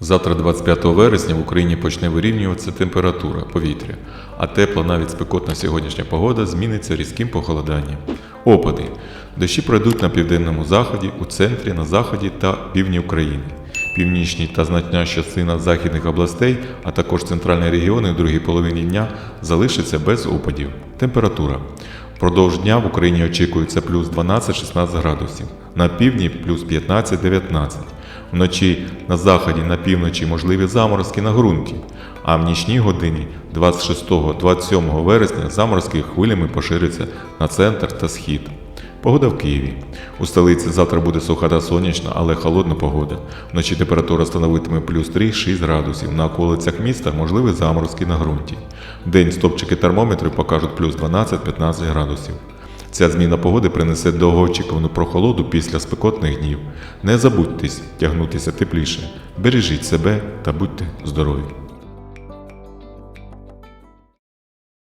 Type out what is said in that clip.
Завтра, 25 вересня, в Україні почне вирівнюватися температура повітря, а тепла, навіть спекотна сьогоднішня погода зміниться різким похолоданням. Опади. Дощі пройдуть на південному заході, у центрі, на заході та півдні України. Північні та значна частина західних областей, а також центральні регіони в другій половині дня залишаться без опадів. Температура. Впродовж дня в Україні очікується плюс 12-16 градусів, на півдні плюс 15-19. Вночі на заході на півночі можливі заморозки на ґрунті, а в нічній годині 26-27 вересня заморозки хвилями поширяться на центр та схід. Погода в Києві. У столиці завтра буде суха та сонячна, але холодна погода. Вночі температура становитиме плюс 3-6 градусів. На околицях міста можливі заморозки на ґрунті. Вдень стопчики термометрів покажуть плюс 12-15 градусів. Ця зміна погоди принесе довгоочікувану прохолоду після спекотних днів. Не забудьтесь тягнутися тепліше, бережіть себе та будьте здорові!